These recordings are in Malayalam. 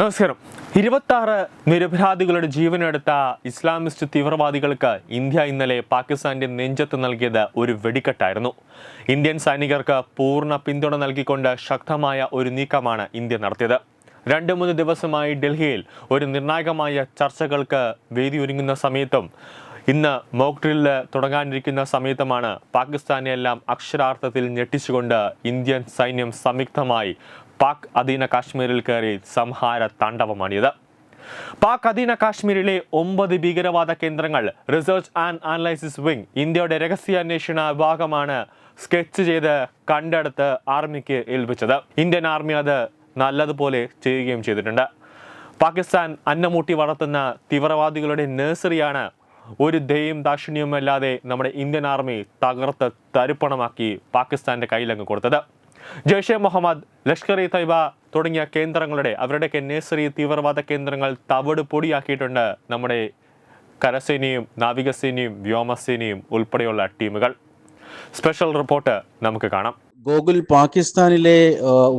നമസ്കാരം. ഇരുപത്തി ആറ് നിരപരാധികളുടെ ജീവനെടുത്ത ഇസ്ലാമിസ്റ്റ് തീവ്രവാദികൾക്ക് ഇന്ത്യ ഇന്നലെ പാകിസ്ഥാന്റെ നെഞ്ചത്ത് നൽകിയത് ഒരു വെടിക്കെട്ടായിരുന്നു. ഇന്ത്യൻ സൈനികർക്ക് പൂർണ പിന്തുണ നൽകിക്കൊണ്ട് ശക്തമായ ഒരു നീക്കമാണ് ഇന്ത്യ നടത്തിയത്. രണ്ട് മൂന്ന് ദിവസമായി ഡൽഹിയിൽ ഒരു നിർണായകമായ ചർച്ചകൾക്ക് വേദിയൊരുങ്ങുന്ന സമയത്തും ഇന്ന് മോക്ക് തുടങ്ങാനിരിക്കുന്ന സമയത്തുമാണ് പാകിസ്ഥാനെ എല്ലാം അക്ഷരാർത്ഥത്തിൽ ഞെട്ടിച്ചുകൊണ്ട് ഇന്ത്യൻ സൈന്യം സംയുക്തമായി പാക് അധീന കാശ്മീരിൽ കയറി സംഹാര താണ്ഡവമാണിയത് പാക് അധീന കാശ്മീരിലെ ഒമ്പത് ഭീകരവാദ കേന്ദ്രങ്ങൾ റിസർച്ച് ആൻഡ് അനലൈസിസ് വിംഗ് ഇന്ത്യയുടെ രഹസ്യാന്വേഷണ വിഭാഗമാണ് സ്കെച്ച് ചെയ്ത് കണ്ടെടുത്ത് ആർമിക്ക് ഏൽപ്പിച്ചത്. ഇന്ത്യൻ ആർമി അത് നല്ലതുപോലെ ചെയ്യുകയും ചെയ്തിട്ടുണ്ട്. പാകിസ്ഥാൻ അന്നമൂട്ടി വളർത്തുന്ന തീവ്രവാദികളുടെ നഴ്സറിയാണ് ഒരു ദയും ദാക്ഷിണ്യവുമല്ലാതെ നമ്മുടെ ഇന്ത്യൻ ആർമി തകർത്ത് തരിപ്പണമാക്കി പാകിസ്ഥാന്റെ കയ്യിലങ്ങ് കൊടുത്തത്. ജയ്ഷെ മുഹമ്മദ് ലഷ്കർ ഇ തൈബ തുടങ്ങിയ കേന്ദ്രങ്ങളുടെ അവരുടെയൊക്കെ നേസറി തീവ്രവാദ കേന്ദ്രങ്ങൾ തവിട് പൊടിയാക്കിയിട്ടുണ്ട് നമ്മുടെ കരസേനയും നാവികസേനയും വ്യോമസേനയും ഉൾപ്പെടെയുള്ള ടീമുകൾ. സ്പെഷ്യൽ റിപ്പോർട്ട് നമുക്ക് കാണാം. ഗോകുൽ പാകിസ്ഥാനിലെ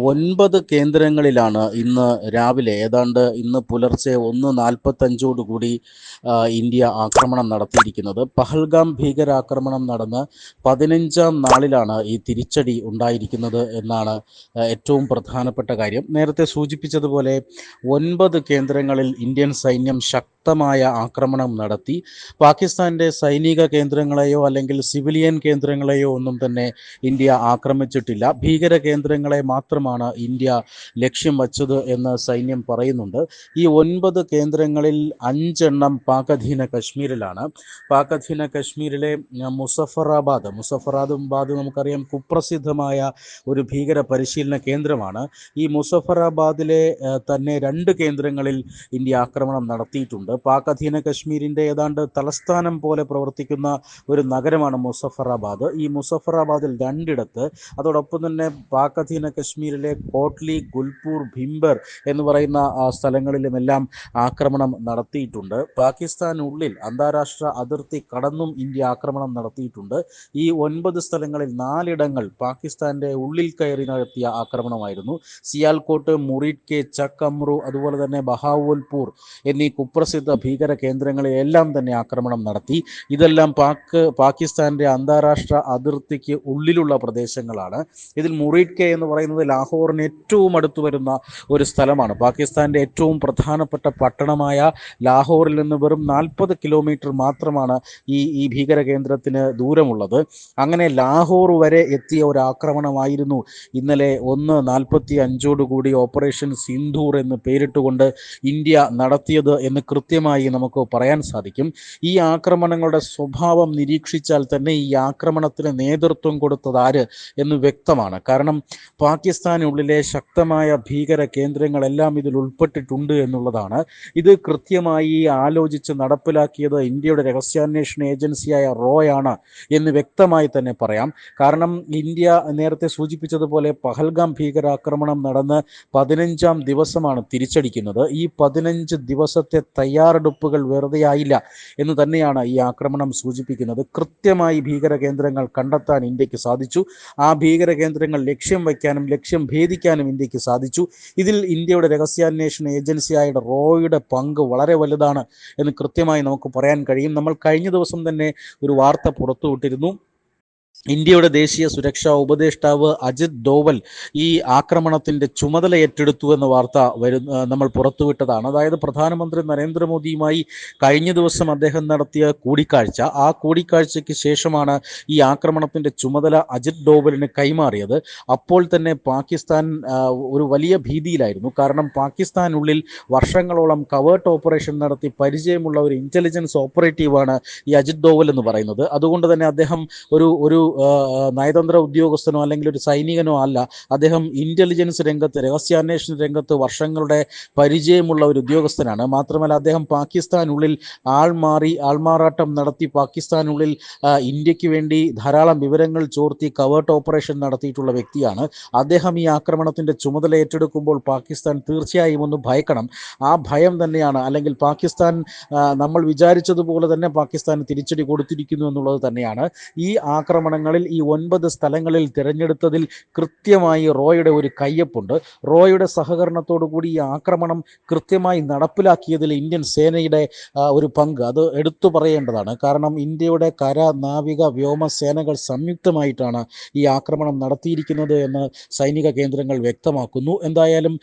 ഒൻപത് കേന്ദ്രങ്ങളിലാണ് ഇന്ന് രാവിലെ ഏതാണ്ട് ഇന്ന് പുലർച്ചെ ഒന്ന് നാൽപ്പത്തഞ്ചോടുകൂടി ഇന്ത്യ ആക്രമണം നടത്തിയിരിക്കുന്നത്. പഹൽഗാം ഭീകരാക്രമണം നടന്ന് പതിനഞ്ചാം നാളിലാണ് ഈ തിരിച്ചടി ഉണ്ടായിരിക്കുന്നത് എന്നാണ് ഏറ്റവും പ്രധാനപ്പെട്ട കാര്യം. നേരത്തെ സൂചിപ്പിച്ചതുപോലെ ഒൻപത് കേന്ദ്രങ്ങളിൽ ഇന്ത്യൻ സൈന്യം ശക്തമായ ആക്രമണം നടത്തി. പാകിസ്ഥാന്റെ സൈനിക കേന്ദ്രങ്ങളെയോ അല്ലെങ്കിൽ സിവിലിയൻ കേന്ദ്രങ്ങളെയോ ഒന്നും തന്നെ ഇന്ത്യ ആക്രമിച്ചിട്ടില്ല. ഭീകര കേന്ദ്രങ്ങളെ മാത്രമാണ് ഇന്ത്യ ലക്ഷ്യം വച്ചത് എന്ന് സൈന്യം പറയുന്നുണ്ട്. ഈ ഒൻപത് കേന്ദ്രങ്ങളിൽ അഞ്ചെണ്ണം പാക് അധീന കശ്മീരിലാണ്. പാക് അധീന കശ്മീരിലെ മുസഫറാബാദ് മുസഫറാബാദ് നമുക്കറിയാം കുപ്രസിദ്ധമായ ഒരു ഭീകര പരിശീലന കേന്ദ്രമാണ്. ഈ മുസഫറാബാദിലെ തന്നെ രണ്ട് കേന്ദ്രങ്ങളിൽ ഇന്ത്യ ആക്രമണം നടത്തിയിട്ടുണ്ട്. പാക് അധീന കശ്മീരിന്റെ ഏതാണ്ട് തലസ്ഥാനം പോലെ പ്രവർത്തിക്കുന്ന ഒരു നഗരമാണ് മുസഫറാബാദ്. ഈ മുസഫറാബാദിൽ രണ്ടിടത്ത് അതോടൊപ്പം തന്നെ പാക് അധീന കശ്മീരിലെ കോട്ട്ലി ഗുൽപൂർ ഭിംബർ എന്ന് പറയുന്ന സ്ഥലങ്ങളിലുമെല്ലാം ആക്രമണം നടത്തിയിട്ടുണ്ട്. പാകിസ്ഥാനുള്ളിൽ അന്താരാഷ്ട്ര അതിർത്തി കടന്നും ഇന്ത്യ ആക്രമണം നടത്തിയിട്ടുണ്ട്. ഈ ഒൻപത് സ്ഥലങ്ങളിൽ നാലിടങ്ങൾ പാകിസ്ഥാന്റെ ഉള്ളിൽ കയറി നടത്തിയ ആക്രമണമായിരുന്നു. സിയാൽകോട്ട് മുറിഡ് കെ ചക്കമ്രു അതുപോലെ തന്നെ ബഹാവൽപൂർ എന്നീ കുപ്രസിദ്ധ ഭീകര കേന്ദ്രങ്ങളിലെല്ലാം തന്നെ ആക്രമണം നടത്തി. ഇതെല്ലാം പാക് പാകിസ്ഥാന്റെ അന്താരാഷ്ട്ര അതിർത്തിക്ക് ഉള്ളിലുള്ള പ്രദേശങ്ങളാണ്. ഇതിൽ മുറീഡ് കെ എന്ന് പറയുന്നത് ലാഹോറിന് ഏറ്റവും അടുത്ത് വരുന്ന ഒരു സ്ഥലമാണ്. പാകിസ്ഥാന്റെ ഏറ്റവും പ്രധാനപ്പെട്ട പട്ടണമായ ലാഹോറിൽ നിന്ന് വെറും നാൽപ്പത് കിലോമീറ്റർ മാത്രമാണ് ഈ ഈ ഭീകര കേന്ദ്രത്തിന് ദൂരമുള്ളത്. അങ്ങനെ ലാഹോർ വരെ എത്തിയ ഒരു ആക്രമണമായിരുന്നു ഇന്നലെ ഒന്ന് നാൽപ്പത്തി അഞ്ചോടുകൂടി ഓപ്പറേഷൻ സിന്ധൂർ എന്ന് പേരിട്ടുകൊണ്ട് ഇന്ത്യ നടത്തിയത് എന്ന് കൃത്യമായി നമുക്ക് പറയാൻ സാധിക്കും. ഈ ആക്രമണങ്ങളുടെ സ്വഭാവം നിരീക്ഷിച്ചാൽ തന്നെ ഈ ആക്രമണത്തിന് നേതൃത്വം കൊടുത്തത് ആര് എന്ന് വ്യക്തമാണ്. കാരണം പാകിസ്ഥാനുള്ളിലെ ശക്തമായ ഭീകര കേന്ദ്രങ്ങളെല്ലാം ഇതിൽ ഉൾപ്പെട്ടിട്ടുണ്ട് എന്നുള്ളതാണ്. ഇത് കൃത്യമായി ആലോചിച്ച് നടപ്പിലാക്കിയത് ഇന്ത്യയുടെ രഹസ്യാന്വേഷണ ഏജൻസിയായ റോയാണ് എന്ന് വ്യക്തമായി തന്നെ പറയാം. കാരണം ഇന്ത്യ നേരത്തെ സൂചിപ്പിച്ചതുപോലെ പഹൽഗാം ഭീകരാക്രമണം നടന്ന് പതിനഞ്ചാം ദിവസമാണ് തിരിച്ചടിക്കുന്നത്. ഈ പതിനഞ്ച് ദിവസത്തെ തയ്യാറെടുപ്പുകൾ വെറുതെയായില്ല എന്ന് തന്നെയാണ് ഈ ആക്രമണം സൂചിപ്പിക്കുന്നത്. കൃത്യമായി ഭീകര കേന്ദ്രങ്ങൾ കണ്ടെത്താൻ ഇന്ത്യയ്ക്ക് സാധിച്ചു. ആ ഭീകര കേന്ദ്രങ്ങൾ ലക്ഷ്യം വയ്ക്കാനും ലക്ഷ്യം ഭേദിക്കാനും ഇന്ത്യയ്ക്ക് സാധിച്ചു. ഇതിൽ ഇന്ത്യയുടെ രഹസ്യാന്വേഷണ ഏജൻസിയായ റോയുടെ പങ്ക് വളരെ വലുതാണ് എന്ന് കൃത്യമായി നമുക്ക് പറയാൻ കഴിയും. നമ്മൾ കഴിഞ്ഞ ദിവസം തന്നെ ഒരു വാർത്ത പുറത്തുവിട്ടിരുന്നു. ഇന്ത്യയുടെ ദേശീയ സുരക്ഷാ ഉപദേഷ്ടാവ് അജിത് ഡോവൽ ഈ ആക്രമണത്തിന്റെ ചുമതല ഏറ്റെടുത്തു എന്ന വാർത്ത വരുന്ന നമ്മൾ പുറത്തുവിട്ടതാണ്. അതായത് പ്രധാനമന്ത്രി നരേന്ദ്രമോദിയുമായി കഴിഞ്ഞ ദിവസം അദ്ദേഹം നടത്തിയ കൂടിക്കാഴ്ച. ആ കൂടിക്കാഴ്ചയ്ക്ക് ശേഷമാണ് ഈ ആക്രമണത്തിന്റെ ചുമതല അജിത് ഡോവലിന് കൈമാറിയത്. അപ്പോൾ തന്നെ പാകിസ്ഥാൻ ഒരു വലിയ ഭീതിയിലായിരുന്നു. കാരണം പാകിസ്ഥാനുള്ളിൽ വർഷങ്ങളോളം കവേർട്ട് ഓപ്പറേഷൻ നടത്തി പരിചയമുള്ള ഒരു ഇന്റലിജൻസ് ഓപ്പറേറ്റീവാണ് ഈ അജിത് ഡോവൽ എന്ന് പറയുന്നത്. അതുകൊണ്ട് തന്നെ അദ്ദേഹം ഒരു ഒരു ആ, നയതന്ത്ര ഉദ്യോഗസ്ഥനോ അല്ലെങ്കിൽ ഒരു സൈനികനോ അല്ല. അദ്ദേഹം ഇന്റലിജൻസ് രംഗത്ത് രഹസ്യാന്വേഷണ രംഗത്ത് വർഷങ്ങളുടെ പരിചയമുള്ള ഒരു ഉദ്യോഗസ്ഥനാണ്. മാത്രമല്ല അദ്ദേഹം പാകിസ്ഥാനുള്ളിൽ ആൾ മാറി ആൾമാറാട്ടം നടത്തി പാകിസ്ഥാനുള്ളിൽ ഇന്ത്യയ്ക്ക് വേണ്ടി ധാരാളം വിവരങ്ങൾ ചോർത്തി കവേർട്ട് ഓപ്പറേഷൻ നടത്തിയിട്ടുള്ള വ്യക്തിയാണ്. അദ്ദേഹം ഈ ആക്രമണത്തിന്റെ ചുമതല ഏറ്റെടുക്കുമ്പോൾ പാകിസ്ഥാൻ തീർച്ചയായും ഒന്ന് ഭയക്കണം. ആ ഭയം തന്നെയാണ്. അല്ലെങ്കിൽ പാകിസ്ഥാൻ നമ്മൾ വിചാരിച്ചതുപോലെ തന്നെ പാകിസ്ഥാൻ തിരിച്ചടി കൊടുത്തിരിക്കുന്നു എന്നുള്ളത് തന്നെയാണ്. ഈ ആക്രമണം ആക്രമണങ്ങളിൽ ഈ ഒൻപത് സ്ഥലങ്ങളിൽ തിരഞ്ഞെടുത്തതിൽ കൃത്യമായി റോയുടെ ഒരു കയ്യപ്പുണ്ട്. റോയുടെ സഹകരണത്തോടു കൂടി ഈ ആക്രമണം കൃത്യമായി നടപ്പിലാക്കിയതിൽ ഇന്ത്യൻ സേനയുടെ ഒരു പങ്ക്. അത് എടുത്തു പറയേണ്ടതാണ്. കാരണം ഇന്ത്യയുടെ കര നാവിക വ്യോമസേനകൾ സംയുക്തമായിട്ടാണ് ഈ ആക്രമണം നടത്തിയിരിക്കുന്നത് എന്ന് സൈനിക കേന്ദ്രങ്ങൾ വ്യക്തമാക്കുന്നു. എന്തായാലും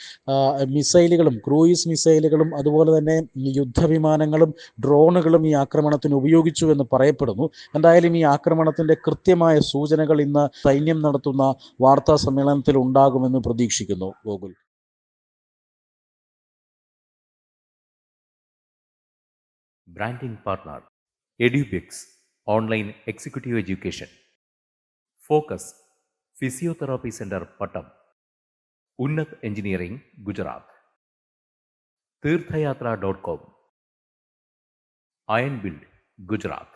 മിസൈലുകളും ക്രൂയിസ് മിസൈലുകളും അതുപോലെ തന്നെ യുദ്ധവിമാനങ്ങളും ഡ്രോണുകളും ഈ ആക്രമണത്തിന് ഉപയോഗിച്ചു എന്ന് പറയപ്പെടുന്നു. എന്തായാലും ഈ ആക്രമണത്തിന്റെ ആക്രമണത്തിന്റെ കൃത്യമായ സൂചനകൾ ഇന്ന് സൈന്യം നടത്തുന്ന വാർത്താ സമ്മേളനത്തിൽ ഉണ്ടാകുമെന്ന് പ്രതീക്ഷിക്കുന്നു Gokul. Branding partner Edubix online executive education focus physiotherapy centre Pattom Unnat engineering Gujarat Theerthayatra dot com iron build Gujarat